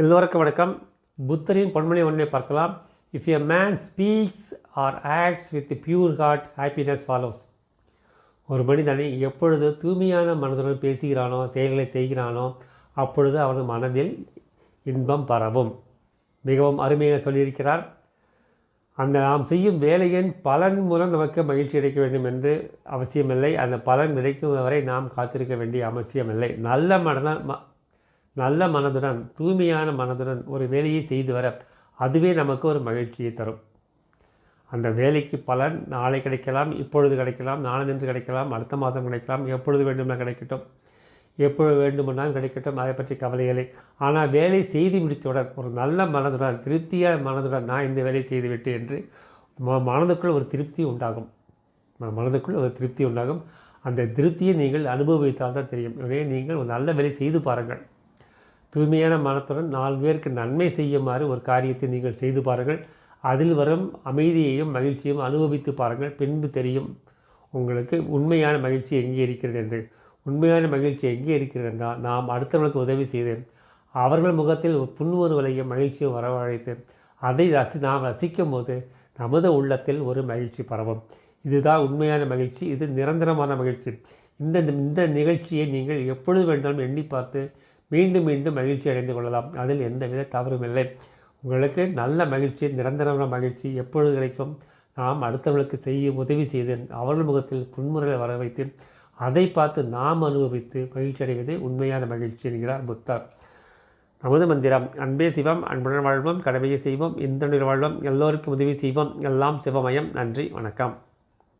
எல்லோருக்கும் வணக்கம். புத்தரின் பொன்மொழி ஒன்றை பார்க்கலாம். If a man speaks or acts with pure heart happiness follows ஒரு மனிதனை எப்பொழுது தூய்மையான மனதுடன் பேசுகிறானோ செயல்களை செய்கிறானோ அப்பொழுது அவனது மனதில் இன்பம் பரவும். மிகவும் அருமையாக சொல்லியிருக்கிறார். அந்த நாம் செய்யும் வேலையின் பலன் மூலம் நமக்கு மகிழ்ச்சி கிடைக்க வேண்டும் என்று அவசியமில்லை. அந்த பலன் கிடைக்கும் வரை நாம் காத்திருக்க வேண்டிய அவசியமில்லை. நல்ல மனதான் ம நல்ல மனதுடன் தூய்மையான மனதுடன் ஒரு வேலையை செய்து வர அதுவே நமக்கு ஒரு மகிழ்ச்சியை தரும். அந்த வேலைக்கு பலன் நாளை கிடைக்கலாம் இப்பொழுது கிடைக்கலாம் நாளை நின்று கிடைக்கலாம் அடுத்த மாதம் கிடைக்கலாம் எப்பொழுது வேண்டுமென கிடைக்கட்டும். எப்பொழுது வேண்டுமென்றாலும் கிடைக்கட்டும் அதை பற்றி கவலைகளை ஆனால் வேலை செய்து முடித்தவுடன் ஒரு நல்ல மனதுடன் திருப்தியாக மனதுடன் நான் இந்த வேலையை செய்துவிட்டு என்று ம மனதுக்குள் ஒரு திருப்தி உண்டாகும். மனதுக்குள் ஒரு திருப்தி உண்டாகும். அந்த திருப்தியை நீங்கள் அனுபவித்தால் தான் தெரியும். எனவே நீங்கள் ஒரு நல்ல வேலை செய்து பாருங்கள். தூய்மையான மனத்துடன் நாலு பேருக்கு நன்மை செய்யுமாறு ஒரு காரியத்தை நீங்கள் செய்து பாருங்கள். அதில் வரும் அமைதியையும் மகிழ்ச்சியும் அனுபவித்து பாருங்கள். பின்பு தெரியும் உங்களுக்கு உண்மையான மகிழ்ச்சி எங்கே இருக்கிறது என்று. உண்மையான மகிழ்ச்சி எங்கே இருக்கிறது என்றால் நாம் அடுத்தவர்களுக்கு உதவி செய்தேன். அவர்கள் முகத்தில் புன்முறுவலையும் மகிழ்ச்சியும் வரவழைத்தேன். அதை ரசி நாம் ரசிக்கும் போது நமது உள்ளத்தில் ஒரு மகிழ்ச்சி பரவும். இதுதான் உண்மையான மகிழ்ச்சி. இது நிரந்தரமான மகிழ்ச்சி. இந்த இந்த நிகழ்ச்சியை நீங்கள் எப்பொழுது வேண்டாலும் எண்ணி பார்த்து மீண்டும் மீண்டும் மகிழ்ச்சி அடைந்து கொள்ளலாம். அதில் எந்தவித தவறும் இல்லை. உங்களுக்கு நல்ல மகிழ்ச்சி நிரந்தரமான மகிழ்ச்சி எப்பொழுது கிடைக்கும்? நாம் அடுத்தவர்களுக்கு செய்ய உதவி செய்து அவர்கள் முகத்தில் புன்முறைகளை வர வைத்து அதை பார்த்து நாம் அனுபவித்து மகிழ்ச்சி அடைவதே உண்மையான மகிழ்ச்சி என்கிறார் புத்தர். நமது மந்திரம் அன்பே சிவம் அன்புடன் வாழ்வோம் கடமையை செய்வோம் இந்த வாழ்வோம் எல்லோருக்கும் உதவி செய்வோம். எல்லாம் சிவமயம். நன்றி வணக்கம்.